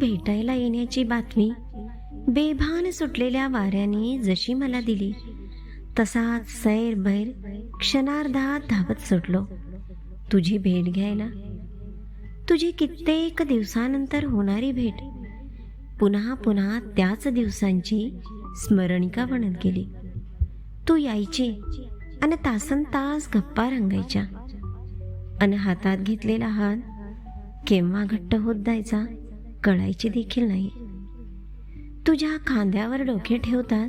भेटायला येण्याची बातमी बेभान सुटलेल्या वाऱ्याने जशी मला दिली तसाच सैरभैर क्षणार्धात धावत सुटलो. तुझी भेट घ्यायला. तुझी कित्येक दिवसानंतर होणारी भेट. पुन्हा पुन्हा त्याच दिवसांची स्मरणिका बनत गेली. तू यायची आणि तासन तास गप्पा रंगायच्या. आणि हातात घेतलेला हात केव्हा घट्ट होत जायचा? कळायची देखील नाही. तुझ्या खांद्यावर डोके ठेवतात.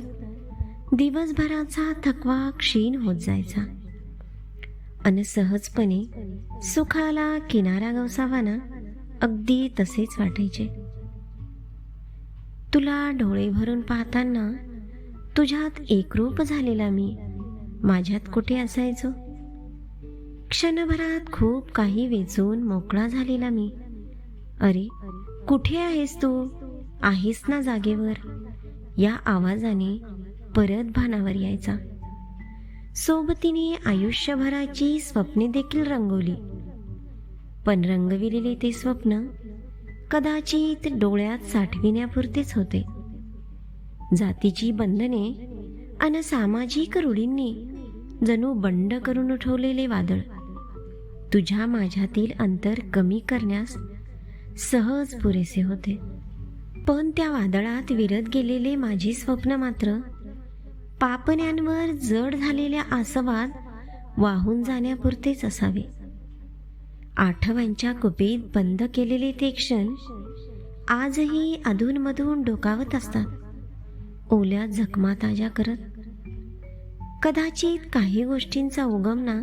दिवसभराचा थकवा क्षीण होत जायचा. आणि सहजपणे सुखाला किनारा गवसावा ना अगदी तसेच वाटायचे. तुला डोळे भरून पाहताना तुझ्यात एकरूप झालेला मी. माझ्यात कुठे असायचो? क्षणभरात खूप काही वेचून मोकळा झालेला मी. अरे कुठे आहेस तू? आहेस ना जागेवर. या आवाजाने परत भानावर यायचा. सोबतीने आयुष्यभराची स्वप्ने देखील रंगवली. पण रंगविलेले ते स्वप्न कदाचित डोळ्यात साठविण्यापुरतेच होते. जातीची बंधने आणि सामाजिक रूढींनी जणू बंड करून उठवलेले वादळ. तुझ्या माझ्यातील अंतर कमी करण्यास सहज पुरेसे होते. पण त्या वादळात विरत गेलेले माझी स्वप्न मात्र पापण्यांवर जड झालेल्या आसवात वाहून जाण्यापुरतेच असावे. आठवांच्या कुपीत बंद केलेले ते क्षण आजही अधूनमधून डोकावत असतात. ओल्या जखमा ताज्या करत. कदाचित काही गोष्टींचा उगम ना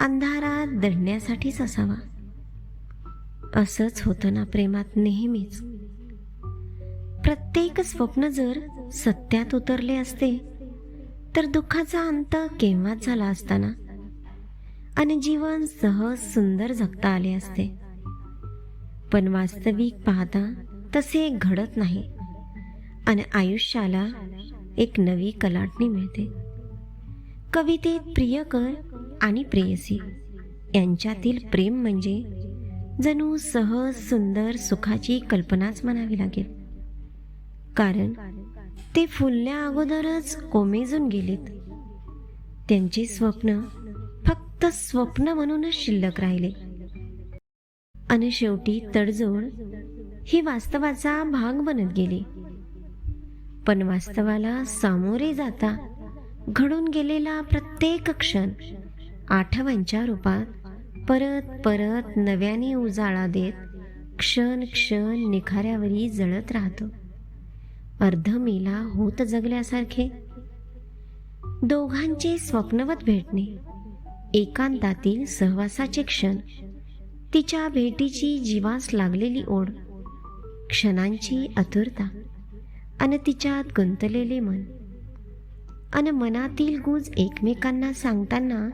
अंधारात दडण्यासाठीच असावा. असंच होतं ना प्रेमात नेहमीच. प्रत्येक स्वप्न जर सत्यात उतरले असते तर दुःखाचा अंत केव्हाच झाला असताना? आणि जीवन सहज सुंदर जगता आले असते. पण वास्तविक पाहता तसे घडत नाही. आणि आयुष्याला एक नवी कलाटणी मिळते. कवितेत प्रियकर आणि प्रेयसी यांच्यातील प्रेम म्हणजे जणू सहज सुंदर सुखाची कल्पनाच म्हणावी लागेल. कारण ते फुलल्या अगोदरच कोमेजून गेलेत. त्यांचे स्वप्न फक्त स्वप्न म्हणूनच शिल्लक राहिले. आणि शेवटी तडजोड ही वास्तवाचा भाग बनत गेली. पण वास्तवाला सामोरे जाता घडून गेलेला प्रत्येक क्षण आठवांच्या रूपात परत परत नव्याने उजाळा देत क्षण क्षण निखाऱ्यावरी जळत राहतो. अर्धमेला होत जगल्यासारखे. दोघांचे स्वप्नवत भेटणे एकांतातील सहवासाचे क्षण तिच्या भेटीची जीवास लागलेली ओढ क्षणांची आतुरता आणि तिच्यात गुंतलेले मन. आणि मनातील गुज एकमेकांना सांगताना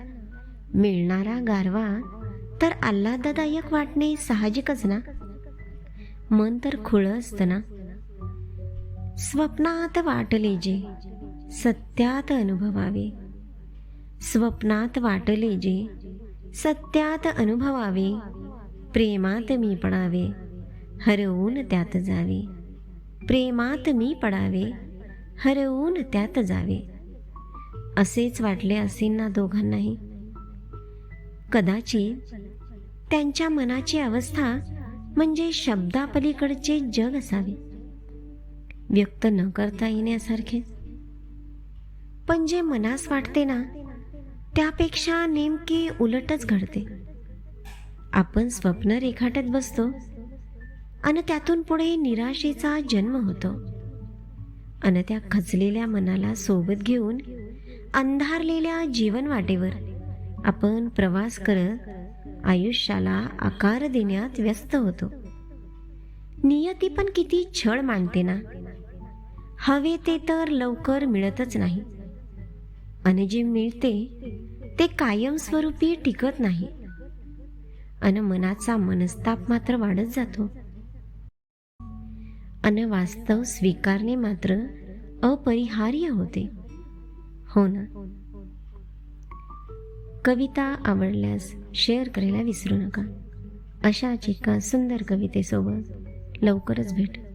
मिळणारा गारवा तर आल्हाददायक वाटणे साहजिकच ना? मन तर खुळं असतं ना? स्वप्नात वाटले जे सत्यात अनुभवावे. स्वप्नात वाटले जे सत्यात अनुभवावे. प्रेमात मी पडावे हरवून त्यात जावे. प्रेमात मी पडावे हरवून त्यात जावे. असेच वाटले असेल ना दोघांनाही. कदाचित त्यांच्या मनाची अवस्था म्हणजे शब्दापलीकडचे जग असावे. व्यक्त न करता येण्यासारखे. पण जे मनास वाटते ना त्यापेक्षा नेमके उलटच घडते. आपण स्वप्न रेखाटत बसतो आणि त्यातून पुढे निराशेचा जन्म होतो. आणि त्या खचलेल्या मनाला सोबत घेऊन अंधारलेल्या जीवन वाटेवर आपण प्रवास करत आयुष्याला आकार देण्यात व्यस्त होतो. नियती पण किती छळ मांडते ना. हवे ते तर लवकर मिळतच नाही. आणि जे मिळते ते कायमस्वरूपी टिकत नाही. आणि मनाचा मनस्ताप मात्र वाढत जातो. आणि वास्तव स्वीकारणे मात्र अपरिहार्य होते. हो ना? कविता आवडल्यास शेअर करायला विसरू नका. अशाच एका सुंदर कवितेसोबत लवकरच भेट.